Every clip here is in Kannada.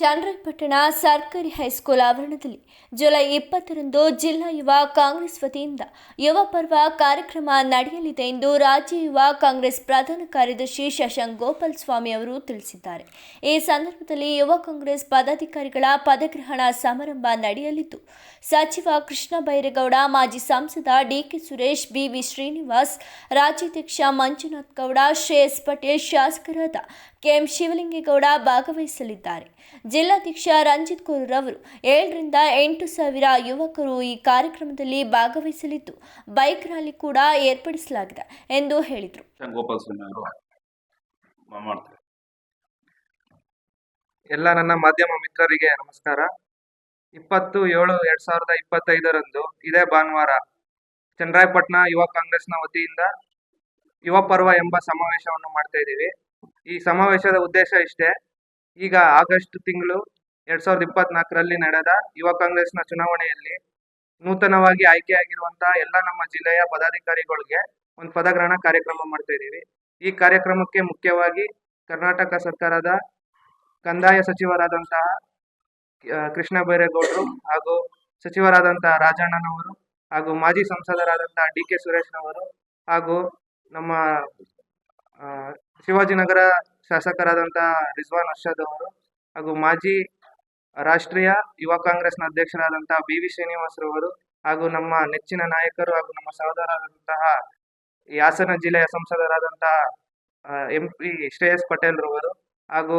ಚನ್ನರಾಯಪಟ್ಟಣ ಸರ್ಕಾರಿ ಹೈಸ್ಕೂಲ್ ಆವರಣದಲ್ಲಿ ಜುಲೈ ಇಪ್ಪತ್ತರಂದು ಜಿಲ್ಲಾ ಯುವ ಕಾಂಗ್ರೆಸ್ ವತಿಯಿಂದ ಯುವ ಪರ್ವ ಕಾರ್ಯಕ್ರಮ ನಡೆಯಲಿದೆ ಎಂದು ರಾಜ್ಯ ಯುವ ಕಾಂಗ್ರೆಸ್ ಪ್ರಧಾನ ಕಾರ್ಯದರ್ಶಿ ಶಶಾಂಕ್ ಗೋಪಾಲ್ ಸ್ವಾಮಿ ಅವರು ತಿಳಿಸಿದ್ದಾರೆ. ಈ ಸಂದರ್ಭದಲ್ಲಿ ಯುವ ಕಾಂಗ್ರೆಸ್ ಪದಾಧಿಕಾರಿಗಳ ಪದಗ್ರಹಣ ಸಮಾರಂಭ ನಡೆಯಲಿದ್ದು, ಸಚಿವ ಕೃಷ್ಣ ಬೈರೇಗೌಡ, ಮಾಜಿ ಸಂಸದ ಡಿಕೆ ಸುರೇಶ್, ಬಿವಿ ಶ್ರೀನಿವಾಸ್, ರಾಜ್ಯಾಧ್ಯಕ್ಷ ಮಂಜುನಾಥ್ ಗೌಡ, ಶ್ರೇಯಸ್ ಪಟೇಲ್, ಶಾಸಕರಾದ ಕೆಎಂ ಶಿವಲಿಂಗೇಗೌಡ ಭಾಗವಹಿಸಲಿದ್ದಾರೆ. ಜಿಲ್ಲಾಧ್ಯಕ್ಷ ರಂಜಿತ್ ಕುರೂರ್ ಅವರು ಏಳರಿಂದ ಎಂಟು ಸಾವಿರ ಯುವಕರು ಈ ಕಾರ್ಯಕ್ರಮದಲ್ಲಿ ಭಾಗವಹಿಸಲಿದ್ದು ಬೈಕ್ ರ್ಯಾಲಿ ಕೂಡ ಏರ್ಪಡಿಸಲಾಗಿದೆ ಎಂದು ಹೇಳಿದರು. ಎಲ್ಲ ನನ್ನ ಮಾಧ್ಯಮ ಮಿತ್ರರಿಗೆ ನಮಸ್ಕಾರ. ಇಪ್ಪತ್ತು ಏಳು ಎರಡ್ ಸಾವಿರದ ಇಪ್ಪತ್ತೈದರಂದು ಇದೇ ಭಾನುವಾರ ಚಂದ್ರಾಯಪಟ್ಟಣ ಯುವ ಕಾಂಗ್ರೆಸ್ನ ವತಿಯಿಂದ ಯುವ ಪರ್ವ ಎಂಬ ಸಮಾವೇಶವನ್ನು ಮಾಡ್ತಾ ಇದ್ದೀವಿ. ಈ ಸಮಾವೇಶದ ಉದ್ದೇಶ ಇಷ್ಟೇ ಈಗ ಆಗಸ್ಟ್ ತಿಂಗಳು ಎರಡ್ ಸಾವಿರದ ಇಪ್ಪತ್ನಾಲ್ಕರಲ್ಲಿ ನಡೆದ ಯುವ ಕಾಂಗ್ರೆಸ್ನ ಚುನಾವಣೆಯಲ್ಲಿ ನೂತನವಾಗಿ ಆಯ್ಕೆಯಾಗಿರುವಂತಹ ಎಲ್ಲ ನಮ್ಮ ಜಿಲ್ಲೆಯ ಪದಾಧಿಕಾರಿಗಳಿಗೆ ಒಂದು ಪದಗ್ರಹಣ ಕಾರ್ಯಕ್ರಮ ಮಾಡ್ತಾ ಇದ್ದೀವಿ. ಈ ಕಾರ್ಯಕ್ರಮಕ್ಕೆ ಮುಖ್ಯವಾಗಿ ಕರ್ನಾಟಕ ಸರ್ಕಾರದ ಕಂದಾಯ ಸಚಿವರಾದಂತಹ ಕೃಷ್ಣ ಬೈರೇಗೌಡರು ಹಾಗೂ ಸಚಿವರಾದಂತಹ ರಾಜಣ್ಣನವರು ಹಾಗೂ ಮಾಜಿ ಸಂಸದರಾದಂತಹ ಡಿ ಕೆ ಸುರೇಶ್ನವರು ಹಾಗೂ ನಮ್ಮ ಶಿವಾಜಿನಗರ ಶಾಸಕರಾದಂತಹ ರಿಜ್ವಾನ್ ಅರ್ಷದ್ ಅವರು ಹಾಗೂ ಮಾಜಿ ರಾಷ್ಟ್ರೀಯ ಯುವ ಕಾಂಗ್ರೆಸ್ನ ಅಧ್ಯಕ್ಷರಾದಂತಹ ಬಿ ವಿ ಶ್ರೀನಿವಾಸರವರು ಹಾಗೂ ನಮ್ಮ ನೆಚ್ಚಿನ ನಾಯಕರು ಹಾಗೂ ನಮ್ಮ ಸಹೋದರರಾದಂತಹ ಹಾಸನ ಜಿಲ್ಲೆಯ ಸಂಸದರಾದಂತಹ ಎಂ ಪಿ ಶ್ರೇಯಸ್ ಪಟೇಲ್ ರವರು ಹಾಗೂ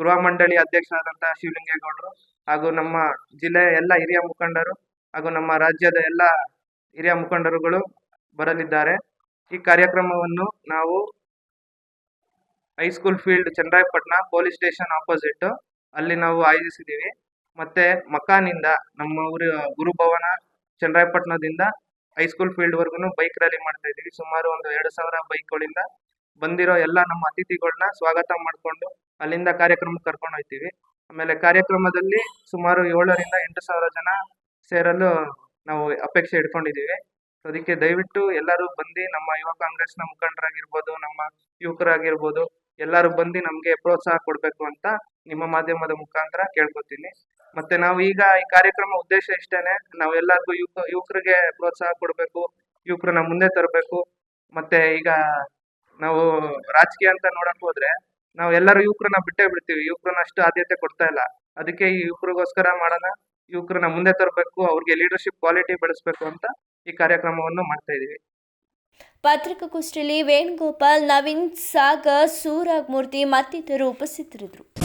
ಗೃಹ ಮಂಡಳಿ ಅಧ್ಯಕ್ಷರಾದಂತಹ ಶಿವಲಿಂಗೇಗೌಡರು ಹಾಗೂ ನಮ್ಮ ಜಿಲ್ಲೆಯ ಎಲ್ಲ ಹಿರಿಯ ಮುಖಂಡರು ಹಾಗೂ ನಮ್ಮ ರಾಜ್ಯದ ಎಲ್ಲ ಹಿರಿಯ ಮುಖಂಡರುಗಳು ಬರಲಿದ್ದಾರೆ. ಈ ಕಾರ್ಯಕ್ರಮವನ್ನು ನಾವು high school field Chandrayapatna police station opposite. ಅಲ್ಲಿ ನಾವು ಆಯೋಜಿಸಿದ್ದೀವಿ. ಮತ್ತೆ ಮಕಾನಿಂದ ನಮ್ಮ ಊರು, ಗುರುಭವನ ಚಂದ್ರಾಯಪಟ್ಟಣದಿಂದ ಹೈಸ್ಕೂಲ್ ಫೀಲ್ಡ್ ವರ್ಗು ಬೈಕ್ ರ್ಯಾಲಿ ಮಾಡ್ತಾ ಇದ್ದೀವಿ. ಸುಮಾರು ಒಂದು ಎರಡು ಸಾವಿರ ಬೈಕ್ಗಳಿಂದ ಬಂದಿರೋ ಎಲ್ಲ ನಮ್ಮ ಅತಿಥಿಗಳನ್ನ ಸ್ವಾಗತ ಮಾಡಿಕೊಂಡು ಅಲ್ಲಿಂದ ಕಾರ್ಯಕ್ರಮಕ್ಕೆ ಕರ್ಕೊಂಡು ಹೋಗ್ತೀವಿ. ಆಮೇಲೆ ಕಾರ್ಯಕ್ರಮದಲ್ಲಿ ಸುಮಾರು ಏಳರಿಂದ ಎಂಟು ಸಾವಿರ ಜನ ಸೇರಲು ನಾವು ಅಪೇಕ್ಷೆ ಇಟ್ಕೊಂಡಿದ್ದೀವಿ. ಅದಕ್ಕೆ ದಯವಿಟ್ಟು ಎಲ್ಲರೂ ಬಂದು ನಮ್ಮ ಯುವ ಕಾಂಗ್ರೆಸ್ನ ಮುಖಂಡರಾಗಿರ್ಬೋದು, ನಮ್ಮ ಯುವಕರಾಗಿರ್ಬೋದು ಎಲ್ಲರೂ ಬಂದು ನಮಗೆ ಪ್ರೋತ್ಸಾಹ ಕೊಡಬೇಕು ಅಂತ ನಿಮ್ಮ ಮಾಧ್ಯಮದ ಮುಖಾಂತರ ಕೇಳ್ಕೊತೀನಿ. ಮತ್ತೆ ನಾವು ಈಗ ಈ ಕಾರ್ಯಕ್ರಮ ಉದ್ದೇಶ ಇಷ್ಟೇನೆ. ನಾವು ಎಲ್ಲರಿಗೂ ಯುವಕ, ಯುವಕರಿಗೆ ಪ್ರೋತ್ಸಾಹ ಕೊಡಬೇಕು, ಯುವಕರನ್ನ ಮುಂದೆ ತರಬೇಕು. ಮತ್ತೆ ಈಗ ನಾವು ರಾಜಕೀಯ ಅಂತ ನೋಡಕ್ ಹೋದ್ರೆ ನಾವು ಎಲ್ಲರೂ ಯುವಕರನ್ನ ಬಿಟ್ಟೇ ಬಿಡ್ತೀವಿ. ಯುವಕರನ್ನ ಅಷ್ಟು ಆದ್ಯತೆ ಕೊಡ್ತಾ ಇಲ್ಲ. ಅದಕ್ಕೆ ಈ ಯುವಕರಿಗೋಸ್ಕರ ಮಾಡೋಣ. ಯುವಕರನ್ನ ಮುಂದೆ ತರಬೇಕು, ಅವ್ರಿಗೆ ಲೀಡರ್ಶಿಪ್ ಕ್ವಾಲಿಟಿ ಬೆಳೆಸ್ಬೇಕು ಅಂತ ಈ ಕಾರ್ಯಕ್ರಮವನ್ನು ಮಾಡ್ತಾ ಇದೀವಿ. ಪತ್ರಿಕಾಗೋಷ್ಠಿಯಲ್ಲಿ ವೇಣುಗೋಪಾಲ್ ನವೀನ್ ಸಾಗರ್ ಸೂರಗ್ ಮೂರ್ತಿ ಮತ್ತಿತರರು ಉಪಸ್ಥಿತರಿದ್ದರು.